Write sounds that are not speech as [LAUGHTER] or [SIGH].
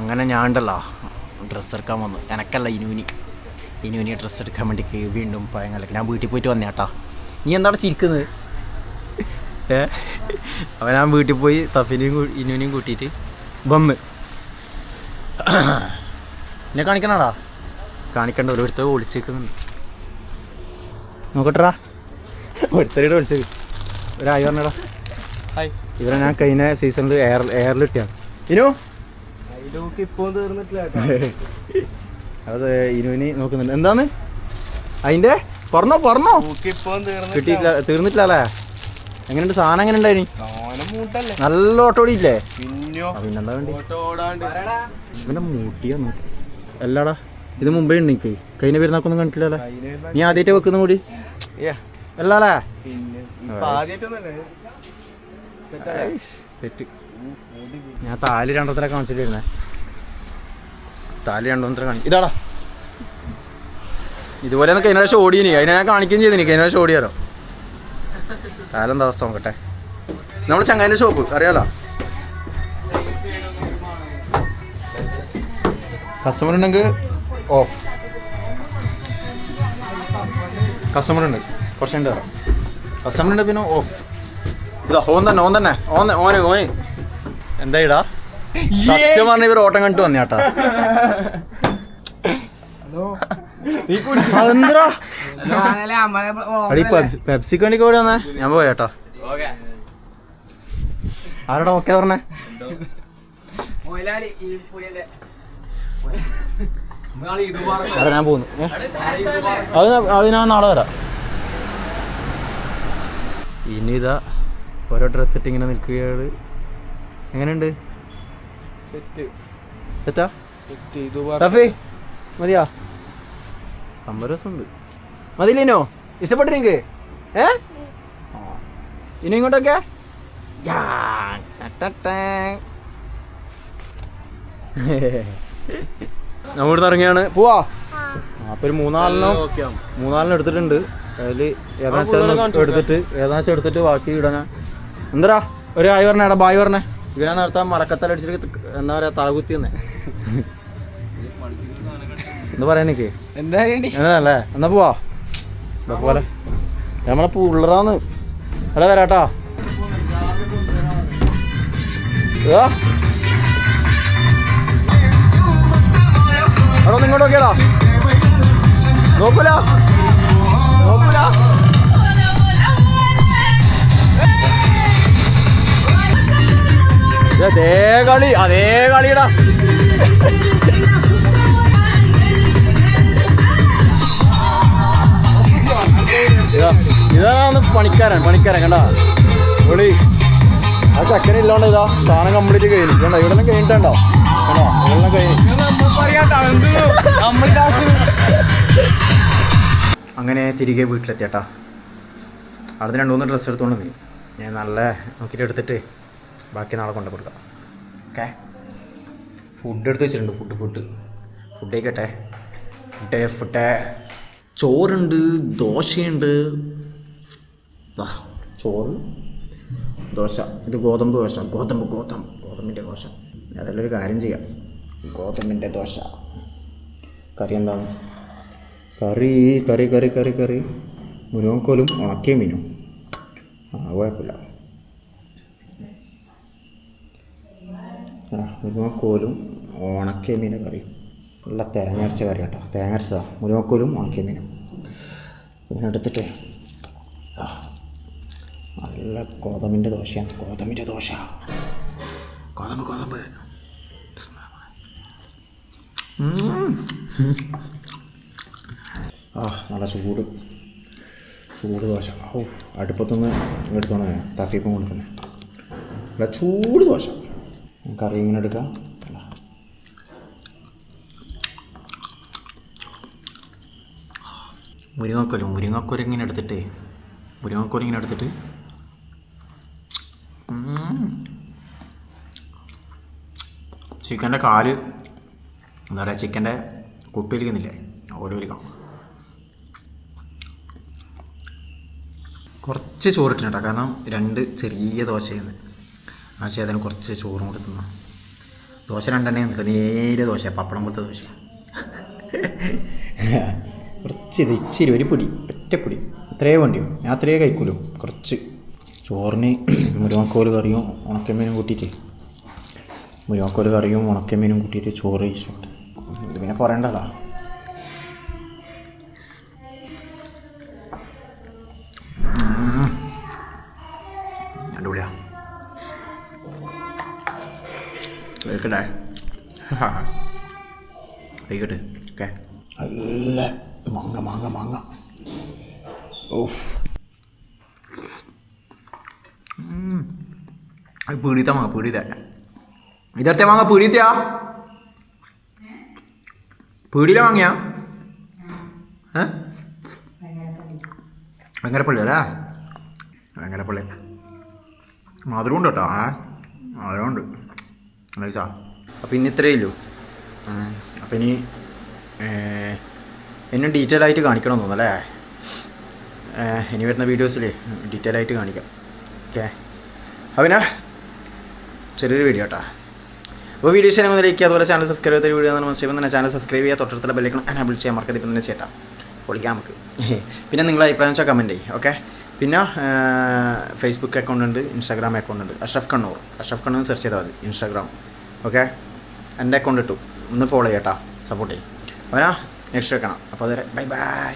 അങ്ങനെ ഞാൻ ഉണ്ടല്ലോ ഡ്രസ്സ് എടുക്കാൻ വന്നു. എനക്കല്ല ഇനുവിനി. ഇനുവിനി ഡ്രസ്സ് എടുക്കാൻ വേണ്ടി വീണ്ടും പഴങ്ങലൊക്കെ ഞാൻ വീട്ടിൽ പോയിട്ട് വന്നേട്ടാ. നീ എന്താണ് ചിരിക്കുന്നത്? ഏ? അപ്പം ഞാൻ വീട്ടിൽ പോയി തഫിനെയും ഇനുവിനെയും കൂട്ടിയിട്ട് വന്ന്. എന്നെ കാണിക്കണടാ? കാണിക്കണ്ട ഓരോരുത്തർ ഒളിച്ചേക്കുന്നുണ്ട്. നോക്കട്ടാ ഒരുത്തരുടെ ഒളിച്ചേക്ക്. ഒരായി പറഞ്ഞടാ ഹായ്. ഇവരെ ഞാൻ കഴിഞ്ഞ സീസണിൽ എയർ എയറിലിട്ടാണ് ഇനു? [LAUGHS] അത് ഇനുവിന് നോക്കുന്നുണ്ട്. എന്താണ്? അതിന്റെ പറഞ്ഞോ പറഞ്ഞോ. കിട്ടിയില്ല തീർന്നിട്ടില്ല. അല്ലേ? എങ്ങനെയുണ്ട്? സാധനം എങ്ങനെ മൂട്ടല്ലേ? നല്ല ഓട്ടോടി ഇല്ലേ പിന്നെയോ? ആ, പിന്നെന്താ വേണ്ടി? ഇവന്റെ മൂട്ടിയാ നോക്കി. അല്ലാടാ ഇത് മുമ്പേ ഉണ്ട് എനിക്ക്. കഴിഞ്ഞ പെരുന്നാക്കൊന്നും കണ്ടിട്ടില്ലല്ലേ നീ ആദ്യമായിട്ട് വെക്കുന്ന കൂടി. അല്ലാലേ പിന്നെ ഇപ്പൊ ആദ്യമായിട്ടൊന്നല്ലേ സെറ്റ്. ഞാൻ താൽ രണ്ടത്ര കാണിച്ചിട്ടിരുന്നേ. താലി രണ്ടോന്നത്ര കാണി ഇതാടാ. ഇതുപോലെ കഴിഞ്ഞ പ്രാവശ്യം ഓടിയിനി. അതിനെ ഞാൻ കാണിക്കുകയും ചെയ്തിനി. കഴിഞ്ഞ പ്രാവശ്യം ഓടിയാലോ താലെന്താ അവസ്ഥ നോക്കട്ടെ. നമ്മൾ ചങ്ങാന്റെ ഷോപ്പ് അറിയാലോ? കസ്റ്റമർ ഉണ്ടെങ്കിൽ ഓഫ് കസ്റ്റമർ ഉണ്ട്. കുറച്ചുണ്ട് കസ്റ്റമർ ഉണ്ട് പിന്നെ ഓഫ് ഇതാ ഓൻ തന്നെ ഓൻ തന്നെ. ഓൻ ഓന് ഓന്. എന്താ ഇടാ സത്യം പറഞ്ഞ ഇവർ ഓട്ടം കണ്ടു വന്നേട്ടാ അതെന്താ പെപ്സിക്ക് വേണ്ടി കൂടെ വന്നേ. ഞാൻ പോയേട്ടാ ആരോടാ ഓക്കെ പറഞ്ഞേ? ഞാൻ പോകുന്നു? അത് ഞാൻ- അത് ഞാൻ നാളെ വരാം. ഇനിതാ ഓരോ ഡ്രസ് ഇട്ട് ഇങ്ങനെ നിൽക്കുകയാണ്. എങ്ങനെയുണ്ട്? സെറ്റ്. സെറ്റാ? സെറ്റ്. ഇത് റഫി മതിയാ? സംഭവം രസമുണ്ട്. മതിയില്ലേനോ ഇഷ്ടപ്പെട്ടു നിനക്ക് ഏ. ഇനി ഇങ്ങോട്ടൊക്കെ? യാ, ടട്ടട്ടേ. നമ്മ ഇവിടുന്ന് ഇറങ്ങിയാണ്. പോവാ. അപ്പൊ ഒരു മൂന്നാലെണ്ണം മൂന്നാലെണ്ണം എടുത്തിട്ടുണ്ട്. അതിൽ ഏതാണെന്ന് വെച്ചാൽ എടുത്തിട്ട് ഏതാണെന്ന് വെച്ചാൽ എടുത്തിട്ട് ബാക്കി ഇടാനാ. എന്തരാ ഒരു ആയി പറഞ്ഞ ബായി ബായ് പറഞ്ഞേ. ഇവനാ നേരത്തെ മരക്കത്തല അടിച്ചിട്ട് എന്താ പറയാ തലകുത്തി തന്നെ എന്താ പറയാ എനിക്ക്? എന്താ പറയണ്ടി? എന്നല്ലേ എന്നാ പോവാ. പോലെ. നമ്മളെ പുള്ളറാന്ന്. എടാ വരാട്ടാ? എടാ ഒന്ന് ഇങ്ങോട്ട് നോക്കിയടാ. നോക്കൂല. നോക്കൂല. അതേ കളി അതേ കളിയടാ. ഇതാണ് പണിക്കാരൻ പണിക്കാരൻ കണ്ടാ? വിളി. ആ ചക്കര ഇല്ലാണ്ട് ഇതാ സാധനം കംപ്ലീറ്റ് കഴിഞ്ഞു. കണ്ടോ ഇവിടെ നിന്ന് കഴിഞ്ഞിട്ടുണ്ടോ? കണ്ടോ? ഇവിടെ അങ്ങനെ തിരികെ വീട്ടിലെത്തിയട്ടാ. അവിടെ രണ്ട് മൂന്ന് ഡ്രസ്സ് എടുത്തുകൊണ്ട് നീ ഞാൻ നല്ല നോക്കിയിട്ട് എടുത്തിട്ട് ബാക്കി നാളെ കൊണ്ടു കൊടുക്കാം. ഓക്കെ. ഫുഡ് എടുത്ത് വെച്ചിട്ടുണ്ട് ഫുഡ് ഫുഡ് ഫുഡ് കഴിക്കട്ടെ. Food food. ചോറുണ്ട് ദോശയുണ്ട്. വാ. ചോറ് ദോശ. ഇത് ഗോതമ്പ് ദോശ. ഗോതമ്പ് ഗോതമ്പ്. ഗോതമ്പിന്റെ ദോശ. അതെല്ലാം ഒരു കാര്യം ചെയ്യാം. ഗോതമ്പിന്റെ ദോശ. കറി എന്താണ് കറി കറി കറി കറി കറി. മുരോക്കോലും ഉണക്കിയ മീനും. ആ കുഴപ്പമില്ല. ആ മുരുവൻകോലും കറിയും ഉള്ള കറി നല്ല തേങ്ങ അരച്ച കറി കേട്ടോ. തേങ്ങ മുരുമക്കോലും മുരുവൻകോലും ഉണക്കിയ മീനും ഇതിനെടുത്തിട്ട് നല്ല ഗോതമ്പിന്റെ ദോശയാണ്. ഗോതമ്പിന്റെ ദോശ. ഗോതമ്പ് ഉം. ആ നല്ല ചൂട്. ചൂട് ദോശ. ഓ അടുപ്പത്തൊന്ന് എടുത്തോണേ. തഫീപ്പം കൊടുക്കുന്നത് നല്ല ചൂട് ദോശ. കറി ഇങ്ങനെ എടുക്കാം മുരിങ്ങക്കൊരു മുരിങ്ങക്കോൽ ഇങ്ങനെ എടുത്തിട്ട് മുരിങ്ങക്കോൽ ഇങ്ങനെ എടുത്തിട്ട് ചിക്കന്റെ കാൽ എന്താ പറയുക ചിക്കന്റെ കുട്ടിയിരിക്കുന്നില്ലേ കാണും കുറച്ച് ചോറിട്ടുണ്ട് കാരണം രണ്ട് ചെറിയ ദോശയാണ് ആ ചേതന് കുറച്ച് ചോറും കൂടി തിന്നാം ദോശ രണ്ടെണ്ണേ നിൽക്കുക നേരെ ദോശ പപ്പടം പോലത്തെ ദോശ. കുറച്ച് ഇത് ഇച്ചിരി ഒരു പിടി ഒറ്റപ്പിടി ഇത്രയേ വേണ്ടിയോ ഞാൻ അത്രയേ കഴിക്കൂലോ. കുറച്ച്. ചോറിന് മുരുമക്കോൽ കറിയും ഉണക്കമീനും കൂട്ടിയിട്ട്. മുരുമക്കോൽ കറിയും ഉണക്കമീനും കൂട്ടിയിട്ട് ചോറ് കഴിച്ചോട്ടെ ഇത് പിന്നെ പറയണ്ടല്ലോ കഴിക്കട്ടെ ഓക്കെ. നല്ല മാങ്ങ മാങ്ങ മാങ്ങ. ഓഫ് മാങ്ങ പീടിത്ത ഇതത്തെ മാങ്ങ പീടിത്തയാ പീടിയിലെ വാങ്ങിയ ഏ? വെങ്കരപ്പള്ളി അല്ലേ? വെങ്കരപ്പള്ളി. മധുരമുണ്ട് കേട്ടോ. ആ മധുരം ഉണ്ട് നൈസാ അപ്പം ഇന്ന് ഇത്രയേ ഉള്ളൂ. അപ്പം ഇനി എന്നെ ഡീറ്റെയിൽ ആയിട്ട് കാണിക്കണം തോന്നുന്നു അല്ലേ? ഇനി വരുന്ന വീഡിയോസിൽ ഡീറ്റെയിൽ ആയിട്ട് കാണിക്കാം. ഓക്കെ? അവനാ ചെറിയൊരു വീഡിയോ കേട്ടോ അപ്പോൾ വീഡിയോ ചെയ്യാൻ ലൈക്ക് അതുപോലെ ചാനൽ സബ്സ്ക്രൈബ് ചെയ്ത വീഡിയോ നമ്മൾ ചെയ്യുമ്പോൾ തന്നെ ചാനൽ സബ്സ്ക്രൈബ് ചെയ്യുക തൊട്ടടുത്തുള്ള ബെല്ലേക്കണം എനാബിൾ ചെയ്യാൻ മറക്കരുത് ഇപ്പം തന്നെ ചേട്ടാ. പൊളിക്കാം നമുക്ക്. പിന്നെ നിങ്ങളെ അഭിപ്രായം വെച്ചാൽ കമന്റ് ചെയ്യും ഓക്കെ? പിന്നെ ഫേസ്ബുക്ക് അക്കൗണ്ട് ഉണ്ട് ഇൻസ്റ്റാഗ്രാം അക്കൗണ്ട് ഉണ്ട് അഷ്റഫ് കണ്ണൂർ അഷ്റഫ് കണ്ണൂർ സെർച്ച് ചെയ്താൽ മതി ഇൻസ്റ്റാഗ്രാം ഓക്കെ? എന്റെ അക്കൗണ്ട് ഇട്ടു. ഒന്ന് ഫോളോ ചെയ്യട്ടോ സപ്പോർട്ട് ചെയ്യും. അവനാ നെക്സ്റ്റ് വെക്കണം അപ്പോൾ അതുവരെ ബൈ ബൈ